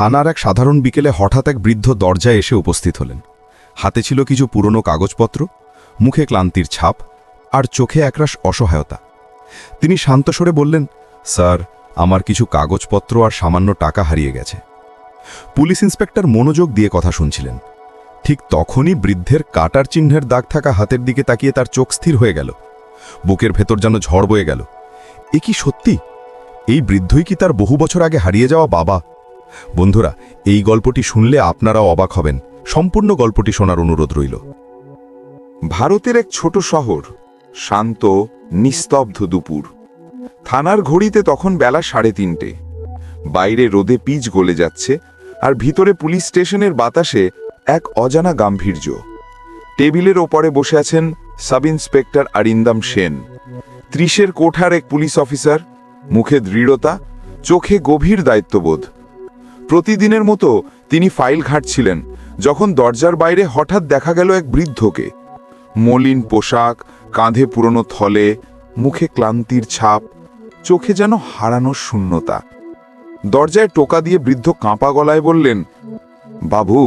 থানার এক সাধারণ বিকেলে হঠাৎ এক বৃদ্ধ দরজায় এসে উপস্থিত হলেন। হাতে ছিল কিছু পুরনো কাগজপত্র, মুখে ক্লান্তির ছাপ আর চোখে একরাশ অসহায়তা। তিনি শান্ত স্বরে বললেন, স্যার, আমার কিছু কাগজপত্র আর সামান্য টাকা হারিয়ে গেছে। পুলিশ ইন্সপেক্টর মনোযোগ দিয়ে কথা শুনছিলেন। ঠিক তখনই বৃদ্ধের কাটার চিহ্নের দাগ থাকা হাতের দিকে তাকিয়ে তার চোখ স্থির হয়ে গেল। বুকের ভেতর যেন ঝড় বয়ে গেল। এ কি সত্যি? এই বৃদ্ধই কি তার বহু বছর আগে হারিয়ে যাওয়া বাবা? বন্ধুরা, এই গল্পটি শুনলে আপনারাও অবাক হবেন। সম্পূর্ণ গল্পটি শোনার অনুরোধ রইল। ভারতের এক ছোট শহর, শান্ত, নিস্তব্ধ দুপুর। থানার ঘড়িতে তখন বেলা সাড়ে তিনটে। বাইরে রোদে পিচ গলে যাচ্ছে আর ভিতরে পুলিশ স্টেশনের বাতাসে এক অজানা গাম্ভীর্য। টেবিলের ওপরে বসে আছেন সাব ইন্সপেক্টর আরিন্দাম সেন। ত্রিশের কোঠার এক পুলিশ অফিসার, মুখে দৃঢ়তা, চোখে গভীর দায়িত্ববোধ। প্রতিদিনের মতো তিনি ফাইল ঘাটছিলেন, যখন দরজার বাইরে হঠাৎ দেখা গেল এক বৃদ্ধকে। মলিন পোশাক, কাঁধে পুরনো থলে, মুখে ক্লান্তির ছাপ, চোখে যেন হারানোর শূন্যতা। দরজায় টোকা দিয়ে বৃদ্ধ কাঁপা গলায় বললেন, বাবু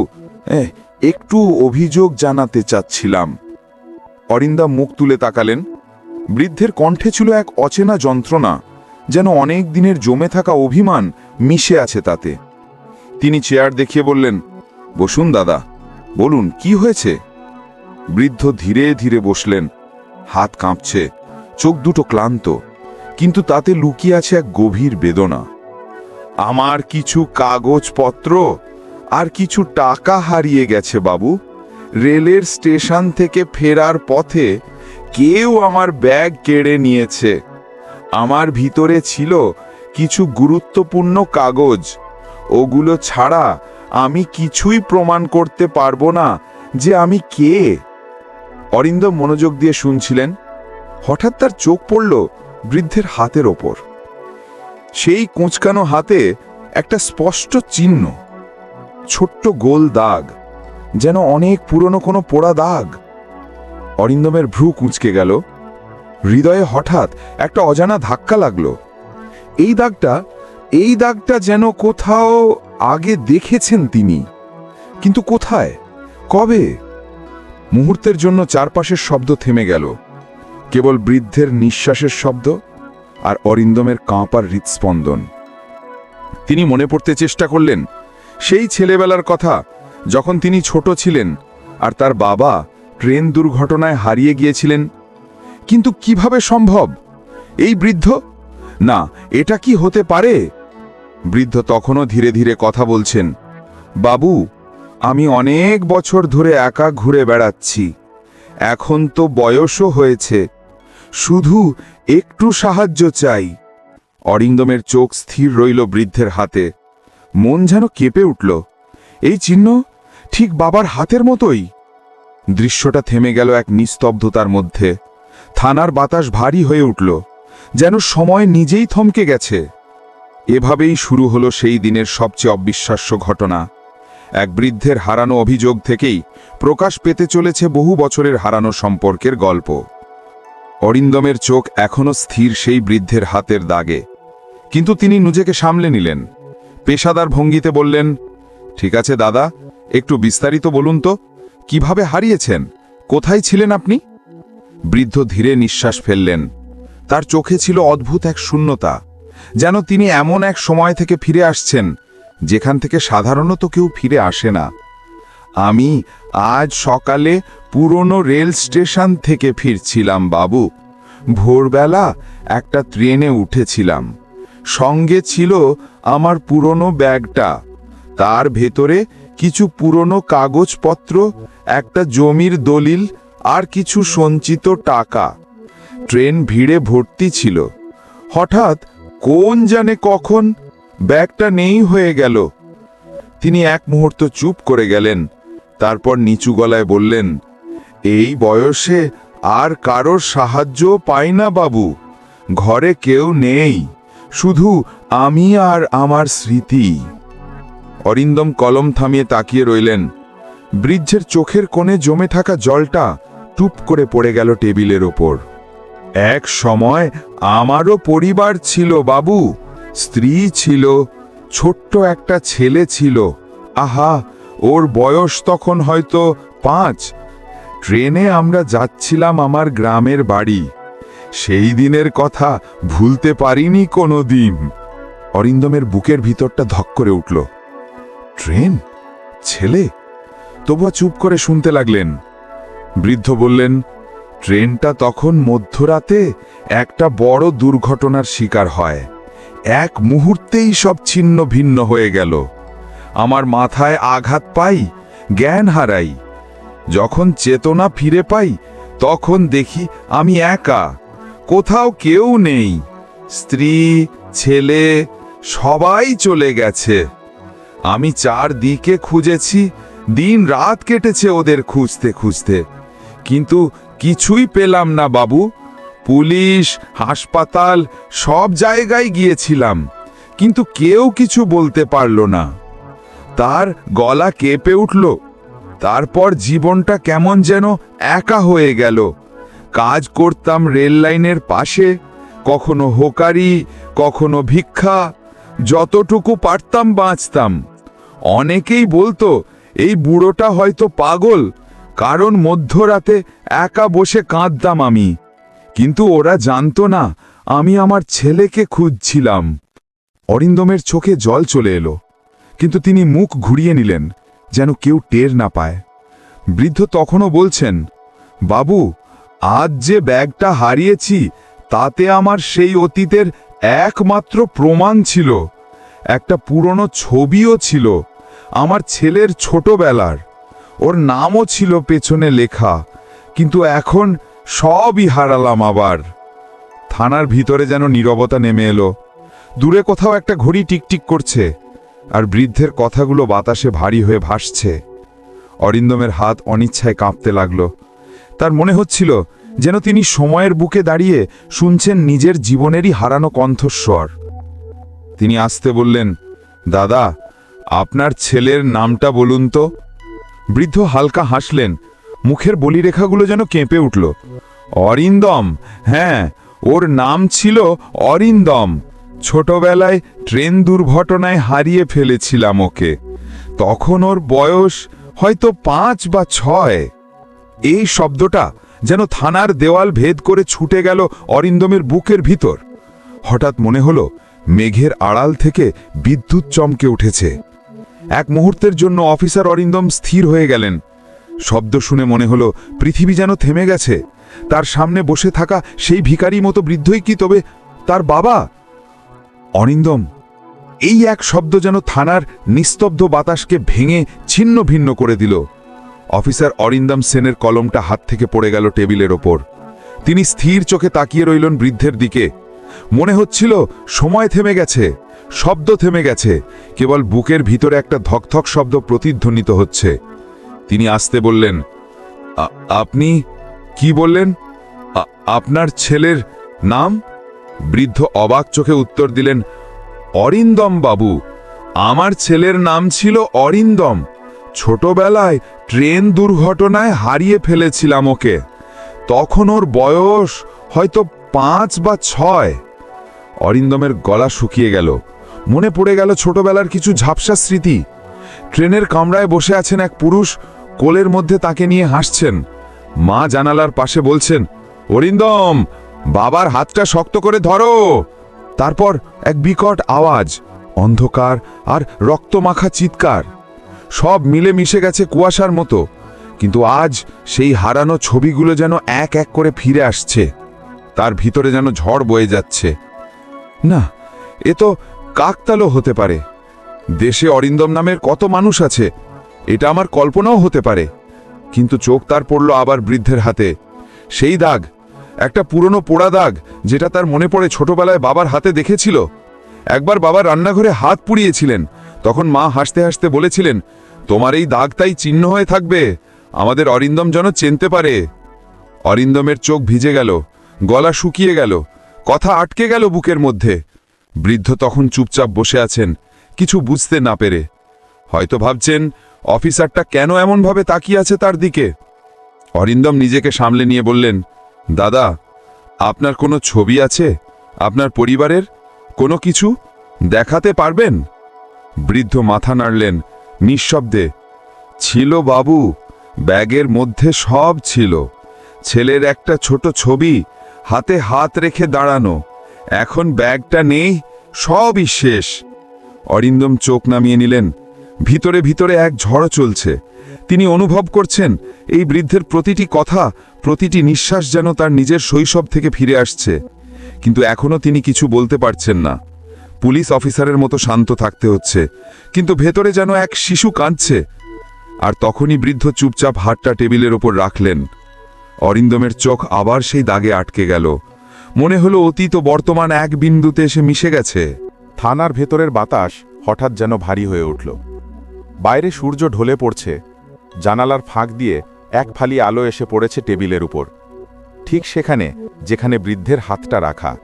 একটু অভিযোগ জানাতে চাচ্ছিলাম। অরিন্দা মুখ তুলে তাকালেন। বৃদ্ধের কণ্ঠে ছিল এক অচেনা যন্ত্রণা, যেন অনেক দিনের জমে থাকা অভিমান মিশে আছে তাতে। তিনি চেয়ার দেখিয়ে বললেন, বসুন দাদা, বলুন, কি হয়েছে? বৃদ্ধ ধীরে ধীরে বসলেন, হাত কাঁপছে, চোখ দুটো ক্লান্ত, কিন্তু তাতে লুকিয়ে আছে এক গভীর বেদনা। আমার কিছু কাগজপত্র আর কিছু টাকা হারিয়ে গেছে বাবু। রেলের স্টেশন থেকে ফেরার পথে কেউ আমার ব্যাগ কেড়ে নিয়েছে। আমার ভিতরে ছিল কিছু গুরুত্বপূর্ণ কাগজ। ওগুলো ছাড়া আমি কিছুই প্রমাণ করতে পারব না যে আমি কে। অরিন্দম মনোযোগ দিয়ে শুনছিলেন। হঠাৎ তার চোখ পড়ল বৃদ্ধের হাতের ওপর। সেই কোঁচকানো হাতে একটা স্পষ্ট চিহ্ন। ছোট্ট গোল দাগ, যেন অনেক পুরনো কোনো পোড়া দাগ। অরিন্দমের ভ্রু কুঁচকে গেল। হৃদয়ে হঠাৎ একটা অজানা ধাক্কা লাগল। এই দাগটা এই দাগটা যেন কোথাও আগে দেখেছেন তিনি। কিন্তু কোথায়? কবে? মুহূর্তের জন্য চারপাশের শব্দ থেমে গেল। কেবল বৃদ্ধের নিঃশ্বাসের শব্দ আর অরিন্দমের কাঁপার হৃৎস্পন্দন। তিনি মনে পড়তে চেষ্টা করলেন, সেই ছেলেবেলার কথা, যখন তিনি ছোট ছিলেন আর তার বাবা ট্রেন দুর্ঘটনায় হারিয়ে গিয়েছিলেন। কিন্তু কীভাবে সম্ভব? এই বৃদ্ধ? না, এটা কি হতে পারে? বৃদ্ধ তখনও ধীরে ধীরে কথা বলছেন, বাবু, আমি অনেক বছর ধরে একা ঘুরে বেড়াচ্ছি। এখন তো বয়সও হয়েছে। শুধু একটু সাহায্য চাই। অরিন্দমের চোখ স্থির রইল বৃদ্ধের হাতে। মন যেন কেঁপে উঠল। এই চিহ্ন ঠিক বাবার হাতের মতোই? দৃশ্যটা থেমে গেল এক নিস্তব্ধতার মধ্যে। থানার বাতাস ভারী হয়ে উঠল। যেন সময় নিজেই থমকে গেছে। এভাবেই শুরু হলো সেই দিনের সবচেয়ে অবিশ্বাস্য ঘটনা। এক বৃদ্ধের হারানো অভিযোগ থেকেই প্রকাশ পেতে চলেছে বহু বছরের হারানো সম্পর্কের গল্প। অরিন্দমের চোখ এখনও স্থির সেই বৃদ্ধের হাতের দাগে। কিন্তু তিনি নিজেকে সামলে নিলেন। পেশাদার ভঙ্গিতে বললেন, ঠিক আছে দাদা, একটু বিস্তারিত বলুন তো, কীভাবে হারিয়েছেন? কোথায় ছিলেন আপনি? বৃদ্ধ ধীরে নিঃশ্বাস ফেললেন। তার চোখে ছিল অদ্ভুত এক শূন্যতা। যেন তিনি এমন এক সময় থেকে ফিরে আসছেন, যেখান থেকে সাধারণত কেউ ফিরে আসে না। আমি আজ সকালে পুরনো রেল স্টেশন থেকে ফিরছিলাম, বাবু। ভোরবেলা একটা ট্রেনে উঠেছিলাম। সঙ্গে ছিল আমার পুরনো ব্যাগটা। তার ভেতরে কিছু পুরনো কাগজপত্র, একটা জমির দলিল, আর কিছু সঞ্চিত টাকা। ট্রেন ভিড়ে ভর্তি ছিল। হঠাৎ কোন জানে কখন ব্যাগটা নেই হয়ে গেল। তিনি এক মুহূর্ত চুপ করে গেলেন, তারপর নিচু গলায় বললেন, এই বয়সে আর কারোর সাহায্য পাই না বাবু, ঘরে কেউ নেই, শুধু আমি আর আমার স্মৃতি। অরিন্দম কলম থামিয়ে তাকিয়ে রইলেন। ব্রিজের চোখের কোণে জমে থাকা জলটা টুপ করে পড়ে গেল টেবিলের ওপর। এক সময় আমারও পরিবার ছিল, বাবু। স্ত্রী ছিল, ছোট্ট একটা ছেলে ছিল। আহা, ওর বয়স তখন হয়তো পাঁচ। ট্রেনে আমরা যাচ্ছিলাম আমার গ্রামের বাড়ি। সেই দিনের কথা ভুলতে পারিনি কোনো দিন অরিন্দমের বুকের ভিতরটা ধক করে উঠল। ট্রেন? ছেলে? তবুয়া চুপ করে শুনতে লাগলেন। বৃদ্ধ বললেন ট্রেনটা তখন মধ্যরাতে একটা বড় দুর্ঘটনার শিকার হয়। এক মুহূর্তেই সব ছিন্ন ভিন্ন হয়ে গেল। আমার মাথায় আঘাত পাই, জ্ঞান হারাই। যখন চেতনা ফিরে পাই, তখন দেখি আমি একা, কোথাও কেউ নেই। স্ত্রী, ছেলে, সবাই চলে গেছে। আমি চারদিকে খুঁজেছি, দিন রাত কেটেছে ওদের খুঁজতে খুঁজতে। কিন্তু কিছুই পেলাম না বাবু। পুলিশ, হাসপাতাল, সব জায়গায় গিয়েছিলাম। কিন্তু কেউ কিছু বলতে পারল না। তার গলা কেঁপে উঠল। তারপর জীবনটা কেমন যেন একা হয়ে গেল। কাজ করতাম রেল লাইনের পাশে, কখনো হোকারি, কখনো ভিক্ষা, যতটুকু পারতাম বাঁচতাম। অনেকেই বলতো, এই বুড়োটা হয়তো পাগল কারণ মধ্যরাতে একা বসে কাঁদতাম আমি। কিন্তু ওরা জানতো না, আমি আমার ছেলেকে খুঁজছিলাম। অরিন্দমের চোখে জল চলে এলো, কিন্তু তিনি মুখ ঘুরিয়ে নিলেন, যেন কেউ টের না পায়। বৃদ্ধ তখনও বলছেন, বাবু, আজ যে ব্যাগটা হারিয়েছি, তাতে আমার সেই অতীতের একমাত্র প্রমাণ ছিল। একটা পুরনো ছবিও ছিল, আমার ছেলের ছোটবেলার। ওর নামও ছিল পেছনে লেখা, কিন্তু এখন সবই হারালাম আবার। থানার ভিতরে যেন নীরবতা নেমে এলো। দূরে কোথাও একটা ঘড়ি টিকটিক করছে, আর বৃদ্ধের কথাগুলো বাতাসে ভারী হয়ে ভাসছে। অরিন্দমের হাত অনিচ্ছায় কাঁপতে লাগল। তার মনে হচ্ছিল যেন তিনি সময়ের বুকে দাঁড়িয়ে শুনছেন নিজের জীবনেরই হারানো কণ্ঠস্বর। তিনি আসতে বললেন, দাদা, আপনার ছেলের নামটা বলুন তো। বৃদ্ধ হালকা হাসলেন। মুখের বলিরেখাগুলো যেন কেঁপে উঠল। অরিন্দম হ্যাঁ ওর নাম ছিল অরিন্দম। ছোটবেলায় ট্রেন দুর্ঘটনায় হারিয়ে ফেলেছিলাম ওকে। তখন ওর বয়স হয়তো পাঁচ বা ছয়। এই শব্দটা যেন থানার দেওয়াল ভেদ করে ছুটে গেল অরিন্দমের বুকের ভিতর। হঠাৎ মনে হলো, মেঘের আড়াল থেকে বিদ্যুৎ চমকে উঠেছে। এক মুহূর্তের জন্য অফিসার অরিন্দম স্থির হয়ে গেলেন। শব্দ শুনে মনে হলো, পৃথিবী যেন থেমে গেছে। তার সামনে বসে থাকা সেই ভিখারি মতো বৃদ্ধই কি, তবে তার বাবা? অরিন্দম, এই এক শব্দ যেন থানার নিস্তব্ধ বাতাসকে ভেঙে ছিন্ন ভিন্ন করে দিল। অফিসার অরিন্দম সেনের কলমটা হাত থেকে পড়ে গেল টেবিলের ওপর। তিনি স্থির চোখে তাকিয়ে রইলেন বৃদ্ধের দিকে। মনে হচ্ছিল, সময় থেমে গেছে। শব্দ থেমে গেছে। কেবল বুকের ভিতরে একটা ধকধক শব্দ প্রতিধ্বনিত হচ্ছে। তিনি আসতে বললেন আপনি কি বললেন? আপনার ছেলের নাম? বৃদ্ধ অবাক চোখে উত্তর দিলেন, অরিন্দম বাবু। আমার ছেলের নাম ছিল অরিন্দম। ছোটবেলায় ট্রেন দুর্ঘটনায় হারিয়ে ফেলেছিলাম ওকে। তখন ওর বয়স হয়তো পাঁচ বা ছয়। অরিন্দমের গলা শুকিয়ে গেল। মনে পড়ে গেল ছোটবেলার কিছু ঝাপসা স্মৃতি। ট্রেনের কামরায় বসে আছেন এক পুরুষ, কোলের মধ্যে তাকে নিয়ে হাসছেন। মা জানালার পাশে বলছেন, অরিন্দম, বাবার হাতটা শক্ত করে ধরো। তারপর এক বিকট আওয়াজ, অন্ধকার আর রক্তমাখা চিৎকার। সব মিলে মিশে গেছে কুয়াশার মতো, কিন্তু আজ সেই হারানো ছবিগুলো যেন এক এক করে ফিরে আসছে। তার ভিতরে যেন ঝড় বয়ে যাচ্ছে। না, এ তো কাকতালও হতে পারে। দেশে অরিন্দম নামের কত মানুষ আছে, এটা আমার কল্পনাও হতে পারে। কিন্তু চোখ তার পড়ল আবার বৃদ্ধের হাতে। সেই দাগ, একটা পুরনো পোড়া দাগ, যেটা তার মনে পড়ে ছোটবেলায় বাবার হাতে দেখেছিল। একবার বাবা রান্নাঘরে হাত পুড়িয়েছিলেন, তখন মা হাসতে হাসতে বলেছিলেন, তোমার এই দাগ তাই চিহ্ন হয়ে থাকবে, আমাদের অরিন্দম যেন চেনতে পারে। অরিন্দমের চোখ ভিজে গেল, গলা শুকিয়ে গেল, কথা আটকে গেল বুকের মধ্যে। বৃদ্ধ তখন চুপচাপ বসে আছেন, কিছু বুঝতে না পেরে। হয়তো ভাবছেন, অফিসারটা কেন এমনভাবে তাকিয়ে আছে তার দিকে? অরিন্দম নিজেকে সামলে নিয়ে বললেন, দাদা, আপনার কোনো ছবি আছে? আপনার পরিবারের? কোনো কিছু? দেখাতে পারবেন? বৃদ্ধ মাথা নাড়লেন, নিঃশব্দে, ছিল বাবু, ব্যাগের মধ্যে সব ছিল। ছেলের একটা ছোট ছবি, হাতে হাত রেখে দাঁড়ানো। এখন ব্যাগটা নেই, সবই শেষ। অরিন্দম চোখ নামিয়ে নিলেন। ভিতরে ভিতরে এক ঝড় চলছে। তিনি অনুভব করছেন, এই বৃদ্ধের প্রতিটি কথা, প্রতিটি নিঃশ্বাস যেন তার নিজের শৈশব থেকে ফিরে আসছে। কিন্তু এখনও তিনি কিছু বলতে পারছেন না। পুলিশ অফিসারের মতো শান্ত থাকতে হচ্ছে। কিন্তু ভেতরে যেন এক শিশু কাঁদছে। আর তখনই বৃদ্ধ চুপচাপ হাতটা টেবিলের ওপর রাখলেন। অরিন্দমের চোখ আবার সেই দাগে আটকে গেল। মনে হলো অতীত বর্তমান এক বিন্দুতে এসে মিশে গেছে। থানার ভেতরের বাতাস হঠাৎ যেন ভারী হয়ে উঠল। বাইরে সূর্য ঢলে পড়ছে। জানালার ফাঁক দিয়ে এক ফালি আলো এসে পড়েছে টেবিলের উপর। ঠিক সেখানে, যেখানে বৃদ্ধের হাতটা রাখা।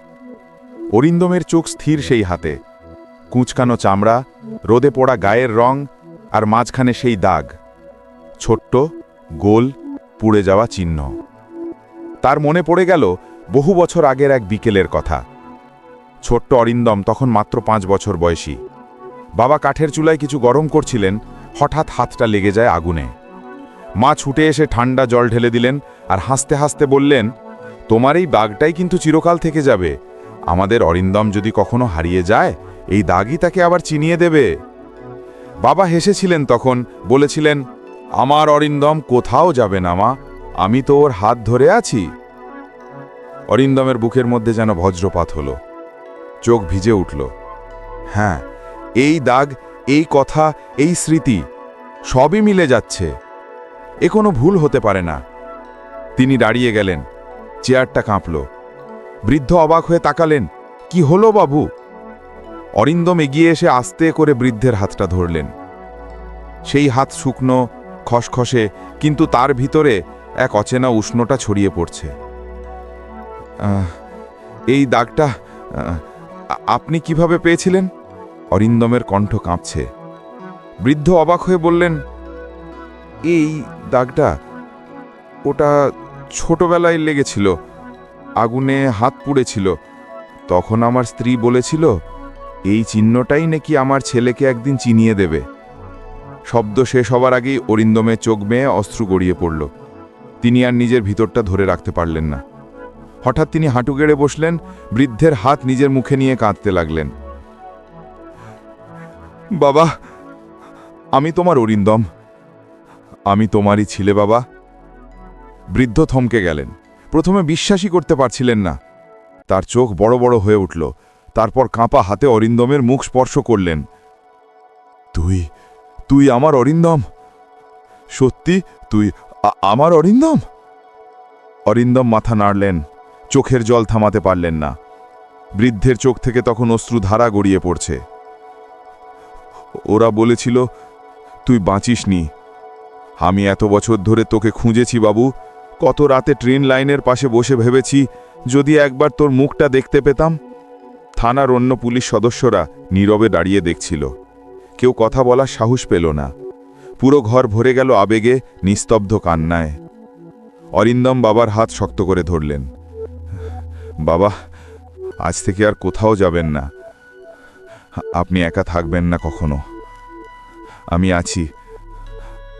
অরিন্দমের চোখ স্থির সেই হাতে। কুঁচকানো চামড়া, রোদে পোড়া গায়ের রং, আর মাঝখানে সেই দাগ। ছোট্ট, গোল, পুড়ে যাওয়া চিহ্ন। তার মনে পড়ে গেল বহু বছর আগের এক বিকেলের কথা। ছোট্ট অরিন্দম তখন মাত্র পাঁচ বছর বয়সী। বাবা কাঠের চুলায় কিছু গরম করছিলেন, হঠাৎ হাতটা লেগে যায় আগুনে। মা ছুটে এসে ঠান্ডা জল ঢেলে দিলেন আর হাসতে হাসতে বললেন, তোমার এই দাগটাই কিন্তু চিরকাল থেকে যাবে। আমাদের অরিন্দম যদি কখনো হারিয়ে যায়, এই দাগই তাকে আবার চিনিয়ে দেবে। বাবা হেসেছিলেন তখন, বলেছিলেন, আমার অরিন্দম কোথাও যাবে না মা, আমি তো ওর হাত ধরে আছি। অরিন্দমের বুকের মধ্যে যেন বজ্রপাত হলো। চোখ ভিজে উঠল। হ্যাঁ এই দাগ, এই কথা, এই স্মৃতি সবই মিলে যাচ্ছে। এ কোনো ভুল হতে পারে না। তিনি দাঁড়িয়ে গেলেন। চেয়ারটা কাঁপল। বৃদ্ধ অবাক হয়ে তাকালেন। কি হলো বাবু? অরিন্দম এগিয়ে এসে আস্তে করে বৃদ্ধের হাতটা ধরলেন। সেই হাত শুকনো, খসখসে, কিন্তু তার ভিতরে এক অচেনা উষ্ণটা ছড়িয়ে পড়ছে। এই দাগটা আপনি কীভাবে পেয়েছিলেন? অরিন্দমের কণ্ঠ কাঁপছে। বৃদ্ধ অবাক হয়ে বললেন, এই দাগটা, ওটা ছোটবেলায় লেগেছিল, আগুনে হাত পুড়েছিল। তখন আমার স্ত্রী বলেছিল, এই চিহ্নটাই নাকি আমার ছেলেকে একদিন চিনিয়ে দেবে। শব্দ শেষ হবার আগেই অরিন্দমের চোখ মেয়ে অস্ত্র গড়িয়ে পড়ল। তিনি আর নিজের ভিতরটা ধরে রাখতে পারলেন না। হঠাৎ তিনি হাঁটু গেড়ে বসলেন, বৃদ্ধের হাত নিজের মুখে নিয়ে কাঁদতে লাগলেন। বাবা, আমি তোমার অরিন্দম। আমি তোমারই ছিলে, বাবা। বৃদ্ধ থমকে গেলেন। প্রথমে বিশ্বাসই করতে পারছিলেন না। তার চোখ বড় বড় হয়ে উঠল। তারপর কাঁপা হাতে অরিন্দমের মুখ স্পর্শ করলেন। তুই তুই আমার অরিন্দম? সত্যি, তুই আমার অরিন্দম? অরিন্দম মাথা নাড়লেন। চোখের জল থামাতে পারলেন না। বৃদ্ধের চোখ থেকে তখন অশ্রুধারা গড়িয়ে পড়ছে। ওরা বলেছিল, তুই বাঁচিসনি। আমি এত বছর ধরে তোকে খুঁজেছি বাবু। কত রাতে ট্রেন লাইনের পাশে বসে ভেবেছি, যদি একবার তোর মুখটা দেখতে পেতাম। থানার অন্য পুলিশ সদস্যরা নীরবে দাঁড়িয়ে দেখছিল। কেউ কথা বলার সাহস পেল না। পুরো ঘর ভরে গেল আবেগে, নিস্তব্ধ কান্নায়। অরিন্দম বাবার হাত শক্ত করে ধরলেন। বাবা, আজ থেকে আর কোথাও যাবেন না। আপনি একা থাকবেন না কখনো। আমি আছি।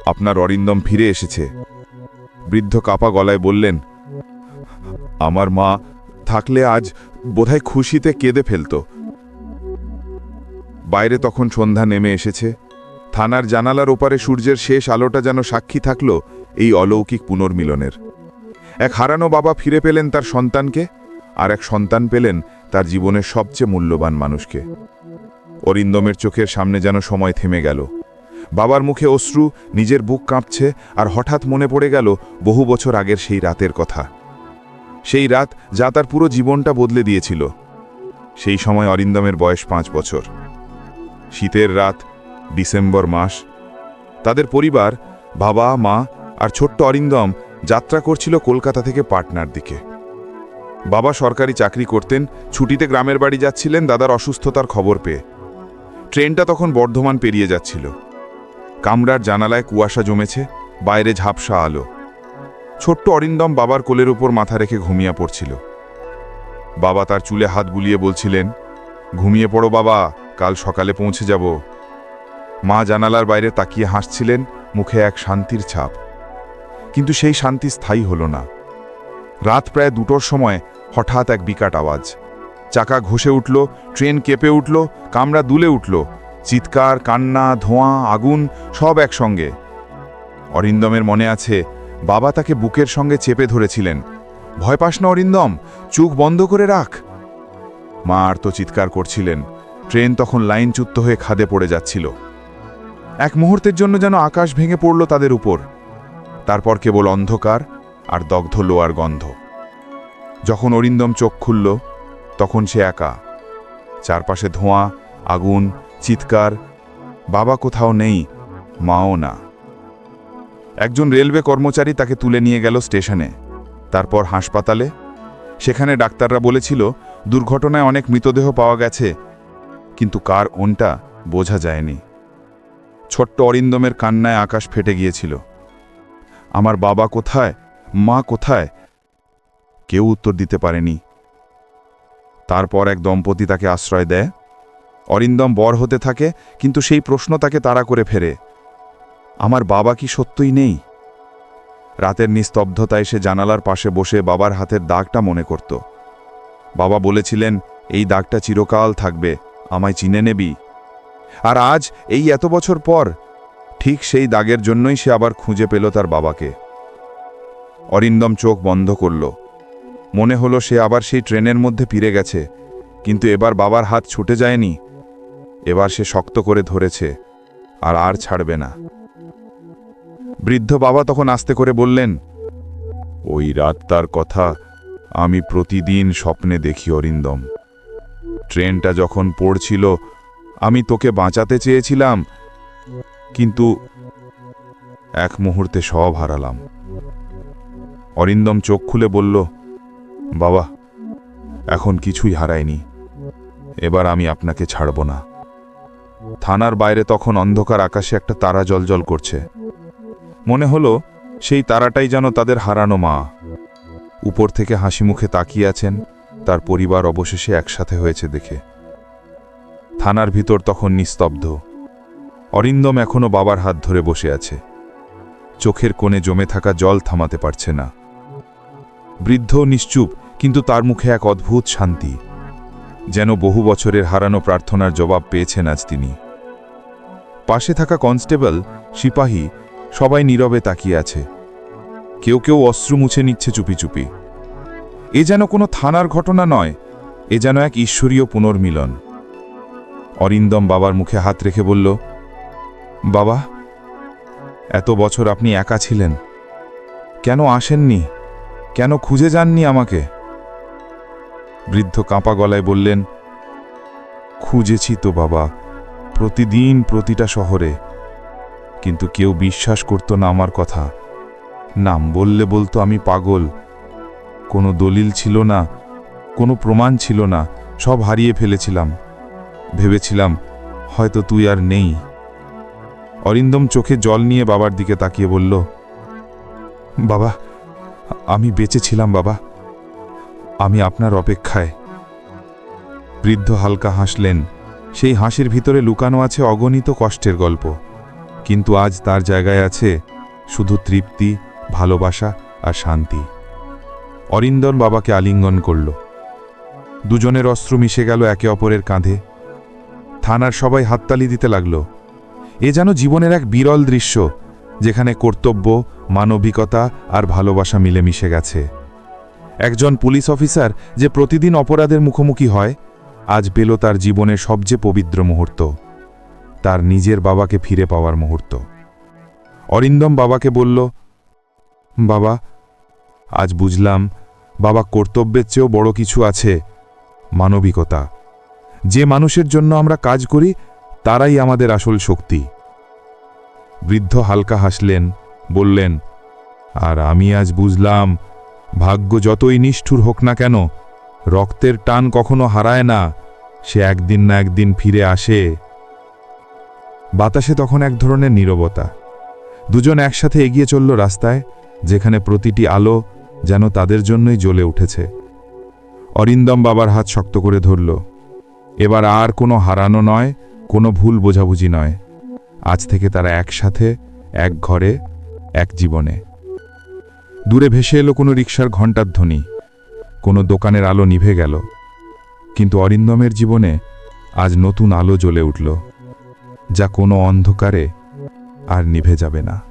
আপনার অরিন্দম ফিরে এসেছে। বৃদ্ধ কাপা গলায় বললেন, আমার মা থাকলে আজ বোধহয় খুশিতে কেঁদে ফেলত। বাইরে তখন সন্ধ্যা নেমে এসেছে। থানার জানালার ওপারে সূর্যের শেষ আলোটা যেন সাক্ষী থাকল এই অলৌকিক পুনর্মিলনের। এক হারানো বাবা ফিরে পেলেন তার সন্তানকে। আর এক সন্তান পেলেন তার জীবনের সবচেয়ে মূল্যবান মানুষকে। অরিন্দমের চোখের সামনে যেন সময় থেমে গেল। বাবার মুখে অশ্রু, নিজের বুক কাঁপছে আর হঠাৎ মনে পড়ে গেল বহু বছর আগের সেই রাতের কথা। সেই রাত যা তার পুরো জীবনটা বদলে দিয়েছিল। সেই সময় অরিন্দমের বয়স পাঁচ বছর। শীতের রাত, ডিসেম্বর মাস। তাদের পরিবার, বাবা, মা আর ছোট্ট অরিন্দম যাত্রা করছিল কলকাতা থেকে পাটনার দিকে। বাবা সরকারি চাকরি করতেন, ছুটিতে গ্রামের বাড়ি যাচ্ছিলেন দাদার অসুস্থতার খবর পেয়ে। ট্রেনটা তখন বর্ধমান পেরিয়ে যাচ্ছিল। কামরার জানালায় কুয়াশা জমেছে, বাইরে ঝাপসা আলো। ছোট্ট অরিন্দম বাবার কোলের উপর মাথা রেখে ঘুমিয়ে পড়ছিল। বাবা তার চুলে হাত বুলিয়ে বলছিলেন, ঘুমিয়ে পড়ো বাবা, কাল সকালে পৌঁছে যাব। মা জানালার বাইরে তাকিয়ে হাসছিলেন, মুখে এক শান্তির ছাপ। কিন্তু সেই শান্তি স্থায়ী হলো না। রাত প্রায় দুটোর সময় হঠাৎ এক বিকাট আওয়াজ। চাকা ঘষে উঠল, ট্রেন কেঁপে উঠল, কামরা দুলে উঠল। চিৎকার, কান্না, ধোঁয়া, আগুন সব একসঙ্গে। অরিন্দমের মনে আছে, বাবা তাকে বুকের সঙ্গে চেপে ধরেছিলেন। ভয় পাস না অরিন্দম, চোখ বন্ধ করে রাখ। মা আর তো চিৎকার করছিলেন। ট্রেন তখন লাইনচ্যুত হয়ে খাদে পড়ে যাচ্ছিল। এক মুহূর্তের জন্য যেন আকাশ ভেঙে পড়ল তাদের উপর। তারপর কেবল অন্ধকার আর দগ্ধ লোয়ার গন্ধ। যখন অরিন্দম চোখ খুলল, তখন সে একা। চারপাশে ধোঁয়া, আগুন, চিৎকার, বাবা কোথাও নেই, মাও না। একজন রেলওয়ে কর্মচারী তাকে তুলে নিয়ে গেল স্টেশনে। তারপর হাসপাতালে। সেখানে ডাক্তাররা বলেছিল, দুর্ঘটনায় অনেক মৃতদেহ পাওয়া গেছে, কিন্তু কার ওনটা বোঝা যায়নি। ছোট্ট অরিন্দমের কান্নায় আকাশ ফেটে গিয়েছিল। আমার বাবা কোথায়? মা কোথায়? কেউ উত্তর দিতে পারেনি। তারপর এক দম্পতি তাকে আশ্রয় দেয়। অরিন্দম বর হতে থাকে, কিন্তু সেই প্রশ্ন তাকে তাড়া করে ফেরে। আমার বাবা কি সত্যই নেই? রাতের নিস্তব্ধতায় সে জানালার পাশে বসে বাবার হাতের দাগটা মনে করত। বাবা বলেছিলেন, এই দাগটা চিরকাল থাকবে, আমায় চিনে নেবি। আর আজ, এই এত বছর পর, ঠিক সেই দাগের জন্যই সে আবার খুঁজে পেল তার বাবাকে। অরিন্দম চোখ বন্ধ করল। মনে হলো সে আবার সেই ট্রেনের মধ্যে ফিরে গেছে, কিন্তু এবার বাবার হাত ছুটে যায়নি। এবার সে শক্ত করে ধরেছে, আর আর ছাড়বে না। বৃদ্ধ বাবা তখন আস্তে করে বললেন, ওই রাতটার কথা আমি প্রতিদিন স্বপ্নে দেখি অরিন্দম। ট্রেনটা যখন পড়ছিল, আমি তোকে বাঁচাতে চেয়েছিলাম, কিন্তু এক মুহূর্তে সব হারালাম। অরিন্দম চোখ খুলে বলল, বাবা, এখন কিছুই হারায়নি। এবার আমি আপনাকে ছাড়ব না। থানার বাইরে তখন অন্ধকার আকাশে একটা তারা জলজল করছে। মনে হলো সেই তারাটাই যেন তাদের হারানো মা। উপর থেকে হাসি মুখে তাকিয়ে আছেন, তার পরিবার অবশেষে একসাথে হয়েছে দেখে। থানার ভিতর তখন নিস্তব্ধ। অরিন্দম এখনও বাবার হাত ধরে বসে আছে। চোখের কোণে জমে থাকা জল থামাতে পারছে না। বৃদ্ধ নিশ্চুপ, কিন্তু তার মুখে এক অদ্ভুত শান্তি। যেন বহু বছরের হারানো প্রার্থনার জবাব পেয়েছেন আজ তিনি। পাশে থাকা কনস্টেবল, সিপাহী, সবাই নীরবে তাকিয়ে আছে। কেউ কেউ অশ্রু মুছে নিচ্ছে চুপি চুপি। এ যেন কোনো থানার ঘটনা নয়, এ যেন এক ঈশ্বরীয় পুনর্মিলন। অরিন্দম বাবার মুখে হাত রেখে বলল, বাবা, এত বছর আপনি একা ছিলেন। কেন আসেননি? কেন খুঁজে যাননি আমাকে? বৃদ্ধ কাঁপা গলায় বললেন, খুঁজেছি তো বাবা, প্রতিদিন প্রতিটা শহরে। কিন্তু কেউ বিশ্বাস করত না আমার কথা। নাম বললে বলতো আমি পাগল। কোনো দলিল ছিল না, কোনো প্রমাণ ছিল না, সব হারিয়ে ফেলেছিলাম। ভেবেছিলাম, হয়তো তুই আর নেই। অরিন্দম চোখে জল নিয়ে বাবার দিকে তাকিয়ে বলল, বাবা আমি বেঁচে ছিলাম, বাবা। আমি আপনার অপেক্ষায়। বৃদ্ধ হালকা হাসলেন। সেই হাসির ভিতরে লুকানো আছে অগণিত কষ্টের গল্প। কিন্তু আজ তার জায়গায় আছে শুধু তৃপ্তি, ভালোবাসা আর শান্তি। অরিন্দন বাবাকে আলিঙ্গন করল। দুজনের অস্ত্র মিশে গেল একে অপরের কাঁধে। থানার সবাই হাততালি দিতে লাগল। এ যেন জীবনের এক বিরল দৃশ্য। যেখানে কর্তব্য, মানবিকতা আর ভালোবাসা মিলে মিশে গেছে। একজন পুলিশ অফিসার যে প্রতিদিন অপরাধের মুখোমুখি হয়, আজ পেল তার জীবনের সবচেয়ে পবিত্র মুহূর্ত। তার নিজের বাবাকে ফিরে পাওয়ার মুহূর্ত। অরিন্দম বাবাকে বলল, বাবা, আজ বুঝলাম, বাবা কর্তব্যের চেয়েও বড় কিছু আছে, মানবিকতা। যে মানুষের জন্য আমরা কাজ করি, তারাই আমাদের আসল শক্তি। বৃদ্ধ হালকা হাসলেন, বললেন, আর আমি আজ বুঝলাম, ভাগ্য যতই নিষ্ঠুর হোক না কেন, রক্তের টান কখনো হারায় না, সে একদিন না একদিন ফিরে আসে। বাতাসে তখন এক ধরনের নীরবতা। দুজন একসাথে এগিয়ে চলল রাস্তায়, যেখানে প্রতিটি আলো যেন তাদের জন্যই জ্বলে উঠেছে। অরিন্দম বাবার হাত শক্ত করে ধরল। এবার আর কোনো হারানো নয়, কোনো ভুল বোঝাবুঝি নয়। আজ থেকে তারা একসাথে, এক ঘরে, এক জীবনে। দূরে ভেসে এলো কোনো রিক্সার ঘণ্টার ধ্বনি। কোনো দোকানের আলো নিভে গেল। কিন্তু অরিন্দমের জীবনে আজ নতুন আলো জ্বলে উঠল, যা কোনো অন্ধকারে আর নিভে যাবে না।